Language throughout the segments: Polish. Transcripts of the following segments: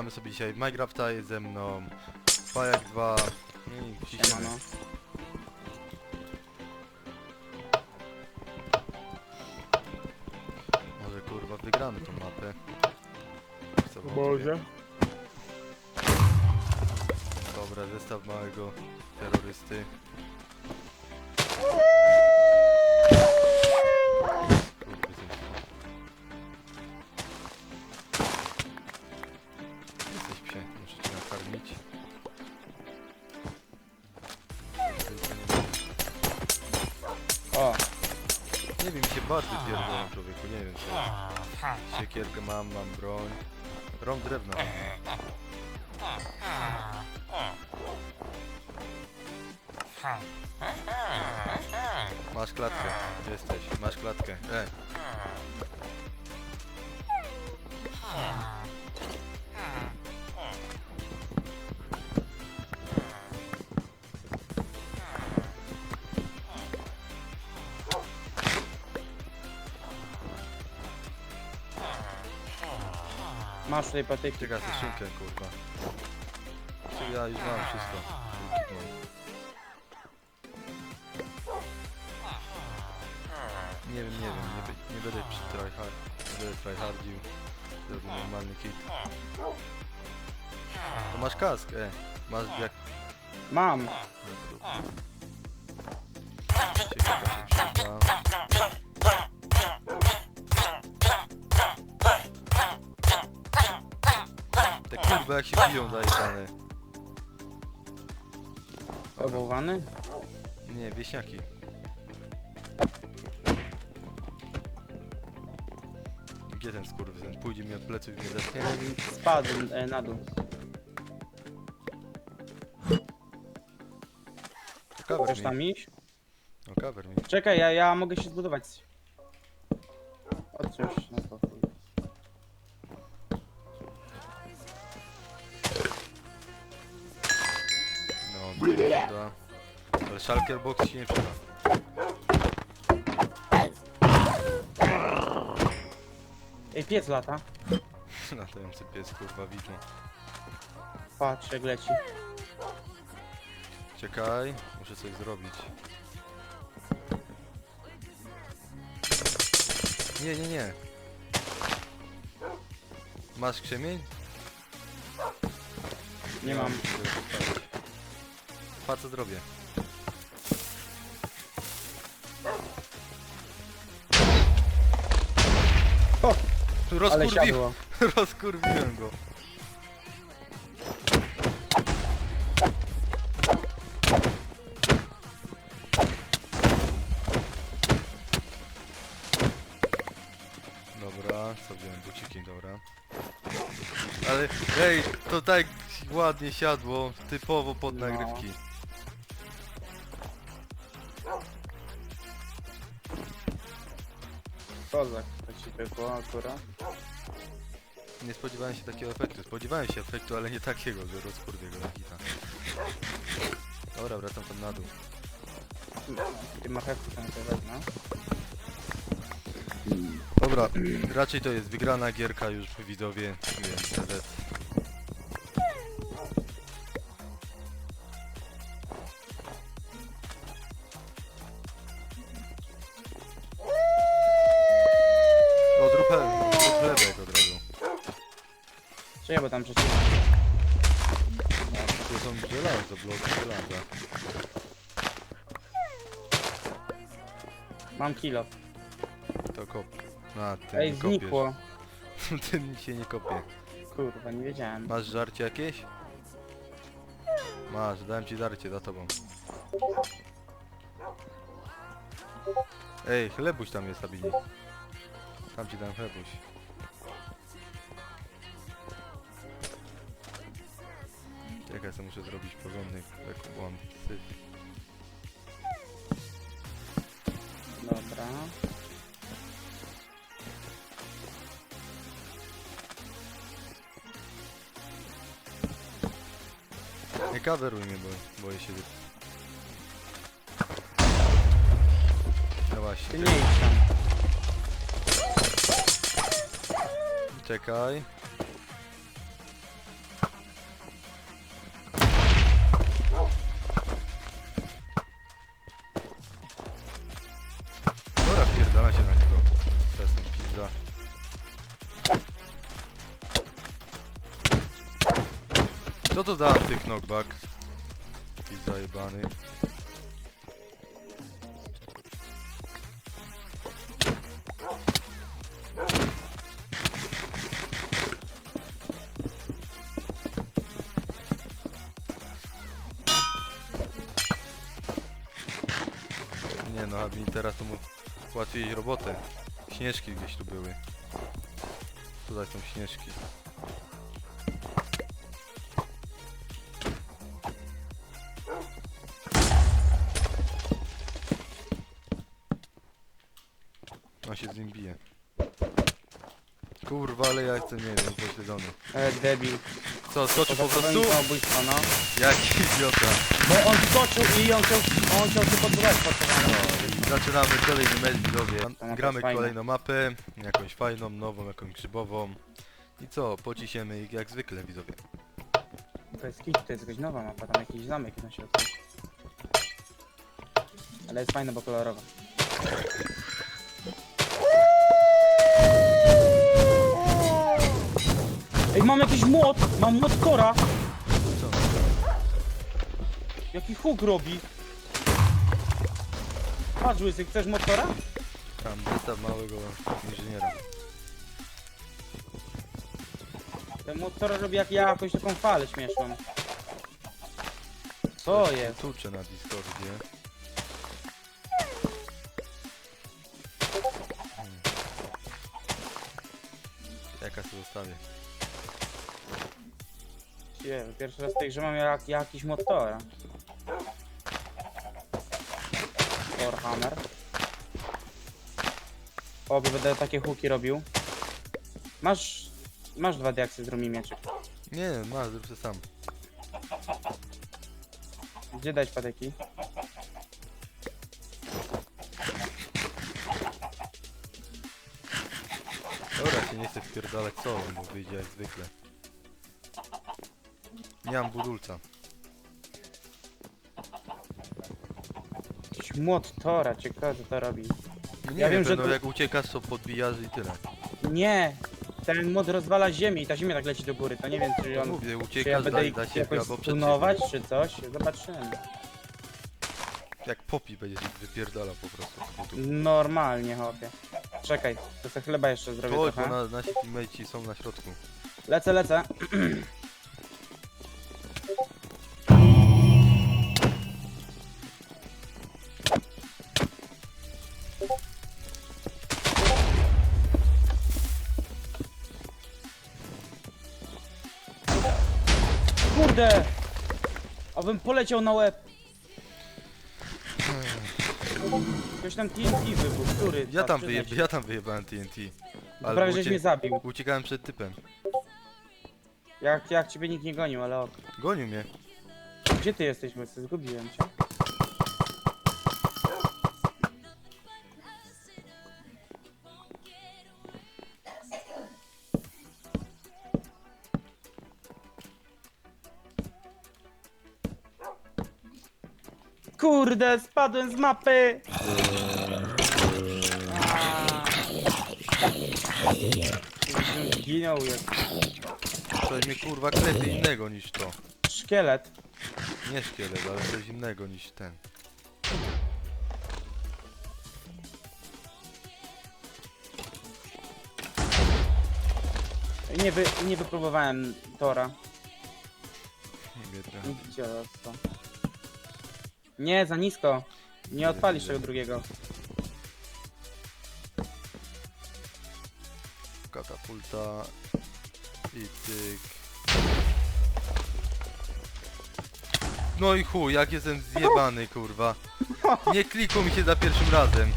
Gramy sobie dzisiaj w Minecrafta, jest ze mną Pajak 2 i ciśniemy. Siemano. Może kurwa wygramy tą mapę. Co wam Może. Dobra, zestaw małego terrorysty. Bardzo pierdolą człowieku, nie wiem co. Siekierkę mam, mam broń. Rąk drewna. Masz klatkę, jesteś? Masz klatkę. E, tutaj patyki. czekaj, skrzynkę kurwa. Czy ja już mam wszystko. Nie wiem, nie wiem, nie, be- nie będę przy tryhard, nie będę tryhardził. Zrobię normalny kit. To masz kask, e. Masz jak... Mam. Ciekawe się przyda. Kurwa jak się biją zajebane. Obałwany? Nie, wieśniaki. Gdzie ten skurwysyn? Pójdzie mi od pleców i mnie zepnie? Spadł e, na dół. Cover Chcesz mi. tam iść? No cover mi. Czekaj, ja, ja mogę się zbudować. Odciąż. No, przyda. Ale shulker box się nie przyda. Ej, piec lata. Latający pies kurwa widmo. Patrz jak leci. Czekaj, muszę coś zrobić. Nie, nie, nie. Masz krzemień? Nie mam. Patrz co zrobię. O, Tu ale siadło. rozkurwiłem go. Dobra, co wziąłem buciki, dobra. Ale ej, to tak ładnie siadło, typowo pod No. nagrywki. Kozak. To ci pykło akurat. Nie spodziewałem się takiego efektu. Spodziewałem się efektu, ale nie takiego, że rozkurwię go na hita. Dobra, wracam tam na dół. Ty marchewki tam sobie wezmę. Dobra, raczej to jest wygrana gierka już widzowie, więc TZ. Tam przecież... Tu są żelazo, bloki żelaza. Mam kilo. To kop. A, ty Ej, nie kopiesz. znikło. Tym się nie kopie. Kurwa, nie wiedziałem. Masz żarcie jakieś? Masz, dałem ci żarcie za tobą. Ej, chlebuś tam jest, Abili. Tam ci dałem chlebuś. Czekaj, co muszę zrobić porządny, jak mam syf. Dobra. Nie kaweruj mnie, bo boję się... No właśnie, nie idź tam. czekaj. Da tych knockback? Jakiś zajebany. Nie no, a mi teraz to mu ułatwić robotę. Śnieżki gdzieś tu były. Tutaj są śnieżki. Nim bije. Kurwa, ale ja jestem, nie wiem, pośledzony. E, debil. Co, skoczył po prostu? No. Jaki idiota. Bo on skoczył i on chciał, on chciał się podbudować pod No i zaczynamy kolejny mecz widzowie. Gramy fajna. kolejną mapę, jakąś fajną, nową, jakąś grzybową. I co, pocisiemy ich jak zwykle widzowie. To jest kit, to jest jakaś nowa mapa, tam jakiś zamek na środku. Ale jest fajna, bo kolorowa. Ej, mam jakiś młot! Mam młot kora! Jaki huk robi? Patrz, Łysy, chcesz? Tam zestaw małego inżyniera. Ten młot kora robi jak ja jakąś taką falę śmieszną. Co jest? Tuczę na Discordzie. Hmm. Jaka sobie zostawię? Nie, pierwszy raz w tej grze mam jak, jakiś młot kora. Warhammer. O, bo będę takie huki robił. Masz... Masz dwa diaksy z rumi mieczyk. Nie, masz, zrób to sam. Gdzie dać pateki? Dobra, się nie chcę wpierdalać co, bo wyjdzie jak zwykle. Nie mam budulca. Jakiś młot Tora, ciekawe co to robi. No nie Ja wiem, wiem, że no jak uciekasz, to podbijasz i tyle. Nie! Ten mod rozwala ziemię i ta ziemia tak leci do góry, to nie wiem czy on... Mówię, Czy ja uciekasz, będę da, ich siebie jakoś albo przed stunować czy coś? Zobaczymy. Jak popi będziesz ich wypierdalał po prostu. Normalnie, chłopie. Czekaj, to sobie chleba jeszcze zrobię Chodź, bo trochę. na, nasi teammateci są na środku. Lecę, lecę. poleciał na łeb. Ktoś tam TNT wybuchł, który? Ja tam, przyznaj wyjeb się. ja tam wyjebałem TNT. Ale Prawie żeś ucie- mnie zabił. uciekałem przed typem. Jak, jak ciebie nikt nie gonił, ale ok. Gonił mnie. Gdzie ty jesteś, Messi? Zgubiłem cię. Kurde, spadłem z mapy! Aaa. Zginął jak Coś mnie kurwa klepie innego niż to. szkielet. Nie szkielet, ale coś innego niż ten. Nie, wy, nie wypróbowałem Tora. Biedny. Gdzie to? Nie, za nisko. Nie odpalisz tego drugiego. Katapulta. I tyk. No i chuj, jak jestem zjebany, kurwa. Nie klikło mi się za pierwszym razem.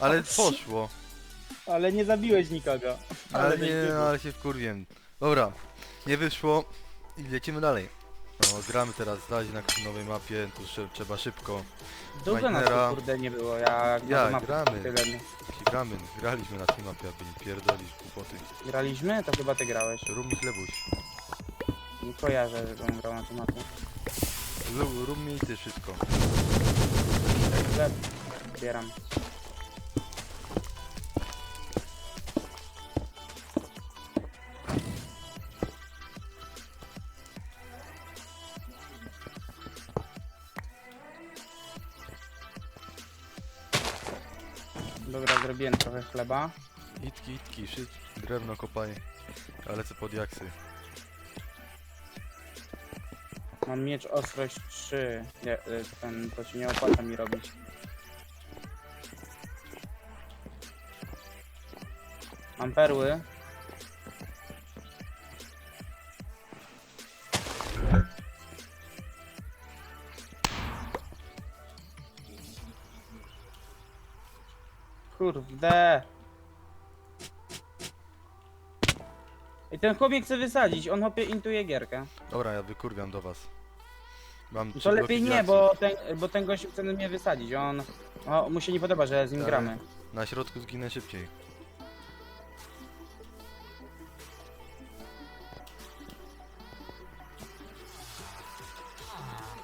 Ale poszło. Ale nie zabiłeś nikogo. Ale nie, ale się wkurwiłem. Dobra, nie wyszło i lecimy dalej. No, gramy teraz dalej na nowej mapie, tu szy- trzeba szybko. Długo nas Minera. tu kurde nie było, ja... Ja, mapy gramy. Tyle. Gramy, graliśmy na tej mapie, aby nie pierdolić głupoty. Graliśmy? To chyba ty grałeś. Rum mi chlebuś. Nie kojarzę, że on grał na tej mapie. Lu- Rum mi i ty wszystko. Zbieram. Trochę chleba. Itki, itki, szyć, drewno kopaj. Ale lecę pod jaksy. Mam miecz ostrość 3. Nie, y, ten, to się nie opłaca mi robić. Mam perły. Kurde. I ten chłopiec chce wysadzić, on hopie intuje gierkę. Dobra, ja wykurwiam do was. Mam To trzy lepiej bloki nie, diaksów. bo ten, bo ten gość chce mnie wysadzić. On. O, mu się nie podoba, że z nim Tak. gramy. Na środku zginę szybciej.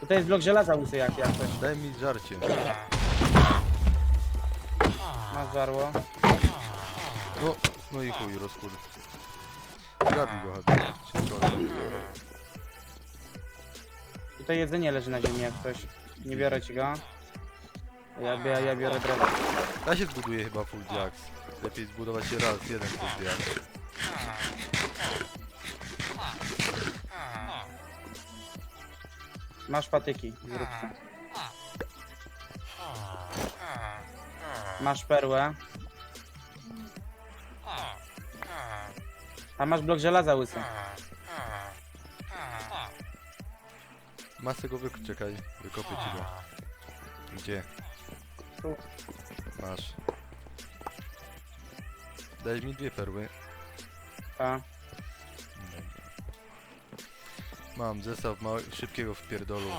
Tutaj jest blok żelaza łysy jak, jak coś. Daj mi żarcie. Żarło. No, no i chuj, rozkur. Zabij go. Szybko. Tutaj jedzenie leży na ziemi jak coś. Nie biorę ci go. Ja, bia- ja biorę drewno. Ja się zbuduję chyba full diaks. Lepiej zbudować się raz, jeden full diaks. Masz patyki, zrób. Masz perłę. A masz blok żelaza łysy. Masę go wyk... czekaj, wykopię ci go. Gdzie? Tu. Masz. Daj mi dwie perły. Ta. Mam zestaw mały, szybkiego wpierdolu.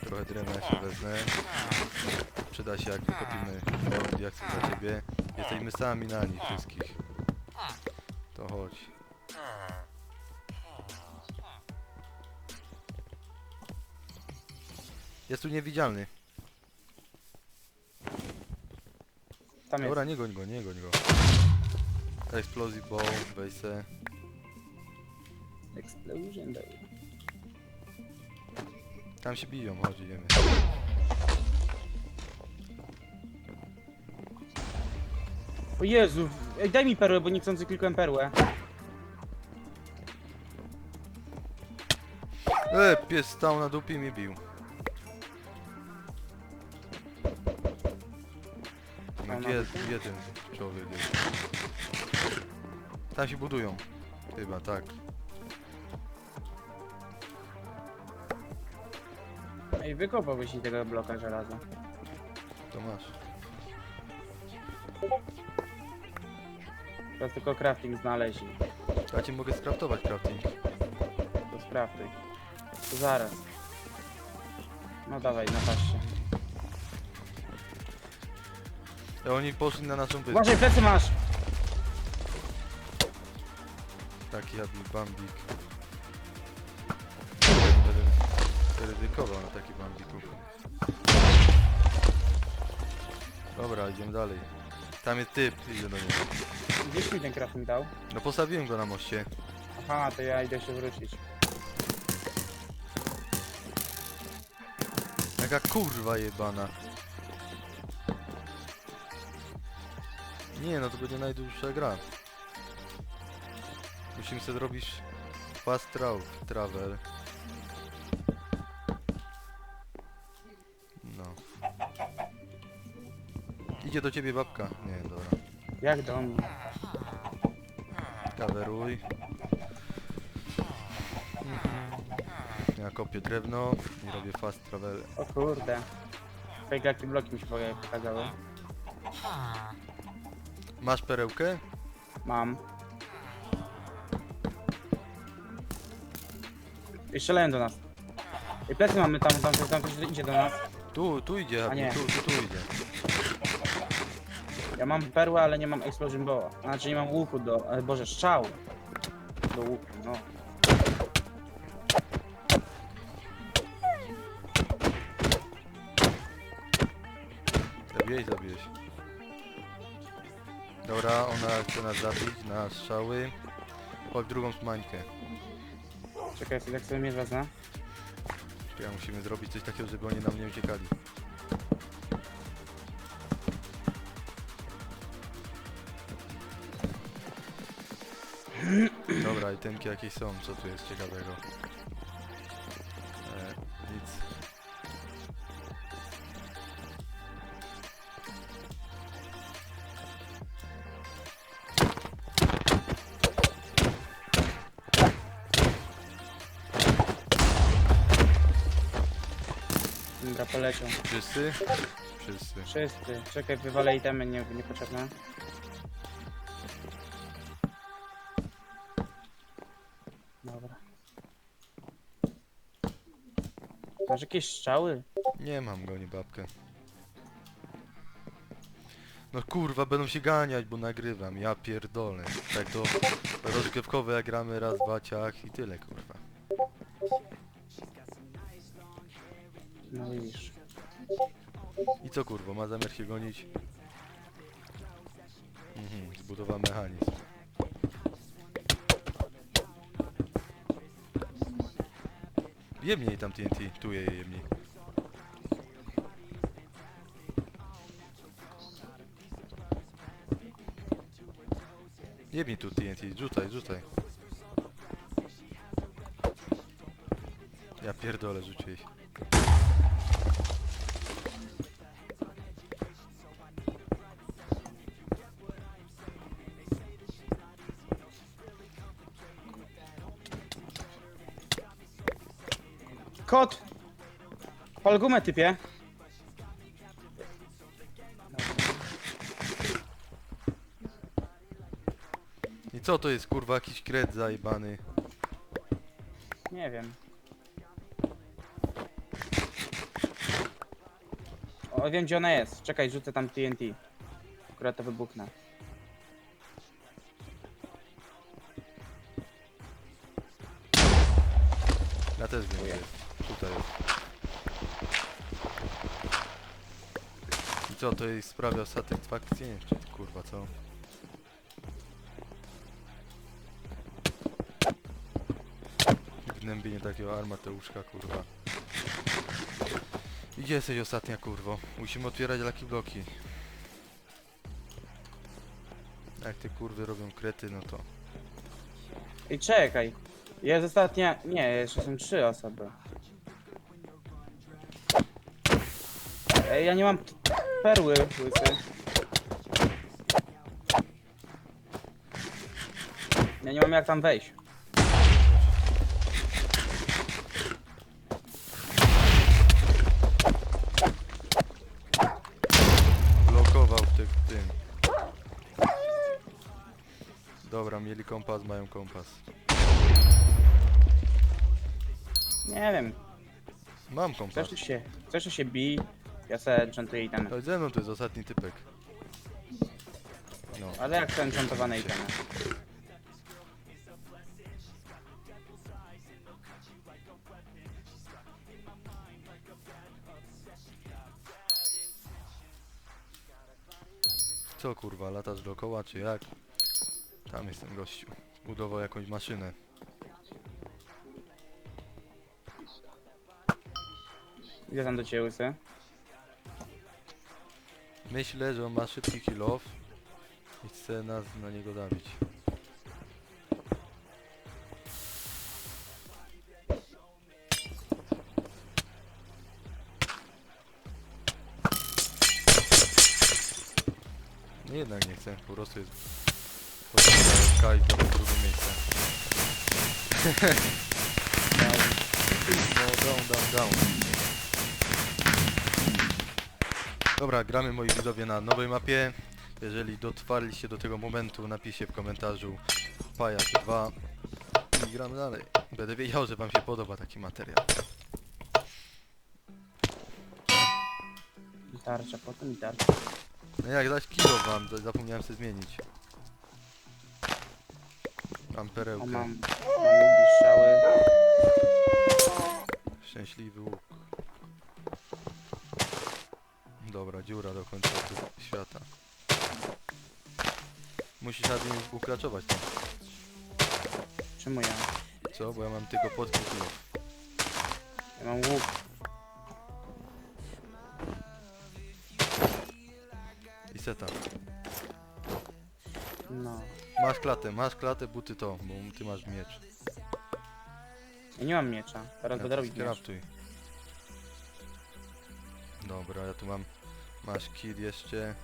Trochę drewna się wezmę. Przyda się jak wykopimy full diaksy dla ciebie. Jesteśmy sami na nich wszystkich. To chodź. Jest tu niewidzialny. Tam jest. Dobra, nie goń go, nie goń go. Explosive ball, weź se. Explosion day. Tam się biją, chodź, idziemy. O Jezu, ej, daj mi perłę, bo niechcący klikłem perłę. E, pies stał na dupie i mnie bił. Na Gdzie, gdzie ten człowiek jest? Tam się budują. Chyba, tak. Ej, wykopałbyś mi tego bloka żelaza. To masz. Teraz tylko crafting znaleźli. Ja ci mogę skraftować crafting. To sprawdź. To zaraz. No dawaj, napatrzcie. A oni poszli na naszą wyspę. Uważaj, plecy masz! Taki happy bambik. Ryzykował na taki bambiku. Dobra, idziemy dalej. Tam jest typ, idę do niego. Gdzieś mi ten crafting dał? No postawiłem go na moście. Aha, to ja idę się wrócić. Jaka kurwa jebana. Nie no, to będzie najdłuższa gra. Musimy sobie zrobić fast tra- travel. Idzie do ciebie babka. Nie, dobra. Jak do mnie? Kaweruj. Mhm. Ja kopię drewno i robię fast travel. O kurde. Fake jakie bloki mi się pokazały. Masz perełkę? Mam. I strzelają do nas. I plecy mamy tam, tam, tam, tam ktoś idzie do nas. Tu, tu idzie, A nie. tu, tu, tu idzie. Ja mam perłę, ale nie mam explosion boła. Znaczy nie mam łuku do... E, Boże, strzał. Do łuku, no. Zabiłeś, zabiłeś. Dobra, ona chce nas zabić na strzały. Chodź drugą smańkę. Czekaj, jak sobie mierz wezmę. Czekaj, musimy zrobić coś takiego, żeby oni nam nie uciekali. Dobra, itemki jakieś są, co tu jest ciekawego? E, nic. Dobra, poleciał. Wszyscy? Wszyscy. Wszyscy. Czekaj, wywalę itemy nie, niepotrzebne. Masz jakieś strzały? Nie mam go, nie babkę. No kurwa, będą się ganiać, bo nagrywam, ja pierdolę. Tak to rozgrywkowe jak gramy raz, dwa ciach i tyle kurwa. No widzisz. I co kurwa, ma zamiar się gonić? Mhm, zbudowa mechanizm. Jemniej tam TNT, tu je jemniej. Jebnij tu TNT, rzucaj, rzucaj. Ja pierdolę, rzuciłeś. Kot! Pal gumę, typie. I co to jest kurwa, jakiś kret zajebany? Nie wiem. O, wiem gdzie ona jest. Czekaj, rzucę tam TNT. Akurat to wybuchnę. Ja też wiem, gdzie jest. Tutaj jest. I co, to jej sprawia satysfakcję? Ty, kurwa, co? Gnębienie takiego armateuszka, kurwa. I gdzie jesteś ostatnia, kurwo? Musimy otwierać laki bloki. Jak te kurwy robią krety, no to... I czekaj. Jest ostatnia. Nie, jeszcze są trzy osoby. Ej, ja nie mam perły, łysy. Ja nie mam jak tam wejść. blokował tych tym. Dobra, mieli kompas, mają kompas. Nie wiem. Mam kompas. Chcesz się, chcesz się bij? Ja se enchantuję itemy. Chodź ze mną, to jest ostatni typek. No. Ale jak te enchantowane itemy? Co kurwa, latasz dookoła czy jak? Tam jest ten gościu. Budował jakąś maszynę. Gdzie tam do ciebie łysy? Myślę, że on ma szybki kill off i chce nas na niego dawić. No jednak nie chcę, po prostu jest... Podstawa i zdobył drugie miejsce. No down, down, down. Dobra, gramy moi widzowie na nowej mapie. Jeżeli dotrwaliście do tego momentu, napiszcie w komentarzu Pajak 2 i gramy dalej. Będę wiedział, że wam się podoba taki materiał. I tarcza, potem i tarcza. No jak dać kilo wam, to zapomniałem sobie zmienić. Mam perełkę, mam, mam ługi, strzały. szczęśliwy łuk. Dobra, dziura do końca świata. Musisz admin ukraczować tam. Czemu ja? Co? Bo ja mam tylko pod kilo. Ja mam łuk. I seta. No. Masz klatę, masz klatę, buty to, bo ty masz miecz. Ja nie mam miecza. Teraz będę robić miecz. Skraftuj. Dobra, ja tu mam... Masz kit jeszcze.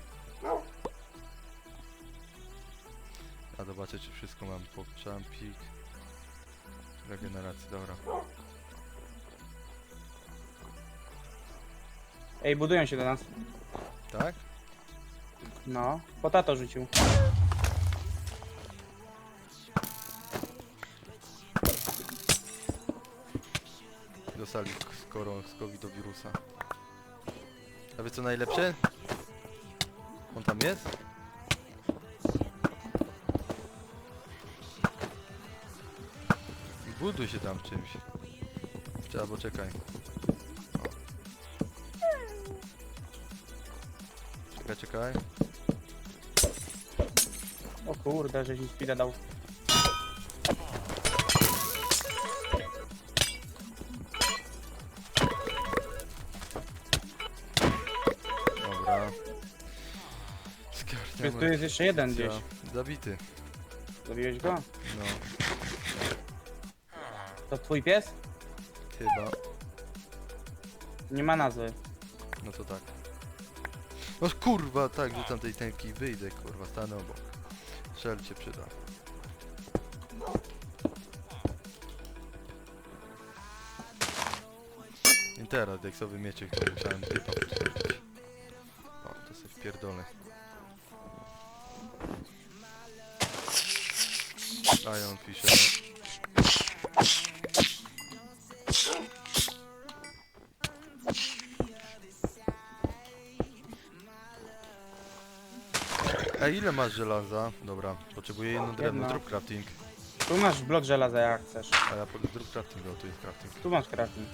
A zobaczę czy wszystko mam. Pokczampik. Regeneracji, dobra. Ej, budują się do nas. Tak? No, potato rzucił. Dostali skoro z covidowirusa. A co najlepsze? On tam jest? Buduj się tam czymś. Trzeba, bo czekaj. Czekaj, czekaj. O kurde, żeś mi speeda dał. Tu jest jeszcze jeden gdzieś. Zabity. Zabiłeś go? No, To twój pies? chyba. Nie ma nazwy. No to tak. No kurwa, tak, rzucam tej tęki, wyjdę, kurwa, stanę obok. Szel cię przyda. I teraz, jak sobie miecie, który musiałem typa. O, to sobie wpierdolę. Iron Fisher. Ej, ile masz żelaza? Dobra, potrzebuję jedno drewno, Jedno. zrób crafting. Tu masz blok żelaza jak chcesz. A ja po- zrób crafting, o tu jest crafting. Tu masz crafting.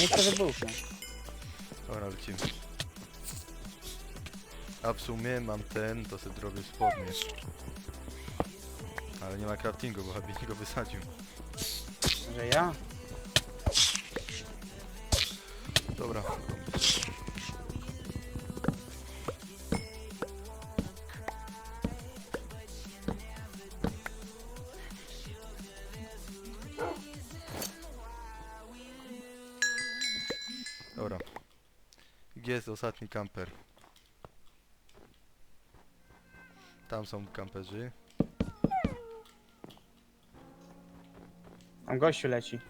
Nie chcę, się. Dobra, lecimy. A w sumie mam ten, to sobie zrobię spodnie. Ale nie ma craftingu, bo Habi go wysadził. Że ja? Dobra. Ostatni kamper? Tam są kamperzy. Tam gościu leci.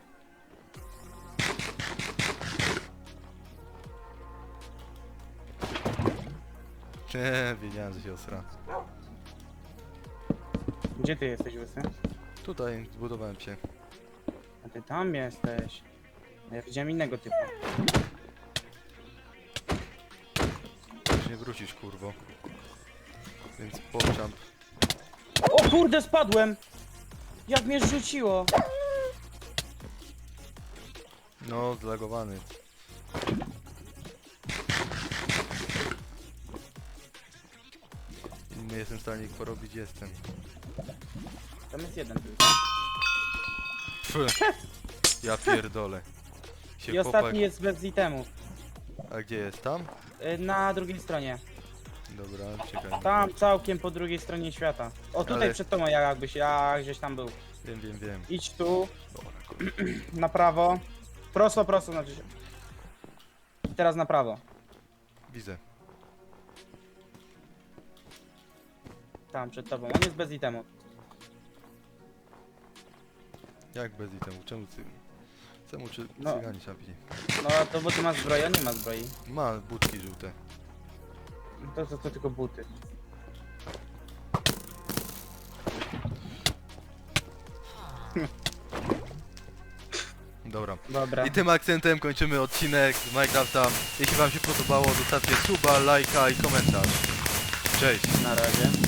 Nie, wiedziałem, że się osra. Gdzie ty jesteś, łysy? Tutaj zbudowałem się. A ty tam jesteś. A Ja widziałem innego typu. Wrócisz, kurwo. Więc pokczam. O kurde, spadłem! Jak mnie rzuciło! No, zlagowany. Nie jestem w stanie ich porobić, jestem. Tam jest jeden tylko. Pff, ja pierdolę. Się I chłopak... ostatni jest bez itemów. A gdzie jest? Tam? Y, Na drugiej stronie. Dobra, czekaj. Tam całkiem po drugiej stronie świata. O tutaj Ale- przed tobą jakbyś, jak gdzieś tam był. Wiem, wiem, wiem. Idź tu, Dobra, na prawo. Prosto, prosto znaczy się. I teraz na prawo. Widzę. Tam przed tobą. On jest bez itemu. Jak bez itemu? Czemu ty... Czemu czy No. cygani zabili? No to bo ty masz zbroję, on nie ma zbroi. Ma budki żółte. To, to, to tylko buty. Dobra. Dobra. I tym akcentem kończymy odcinek z Minecrafta. Jeśli wam się podobało, zostawcie suba, lajka i komentarz. Cześć! Na razie.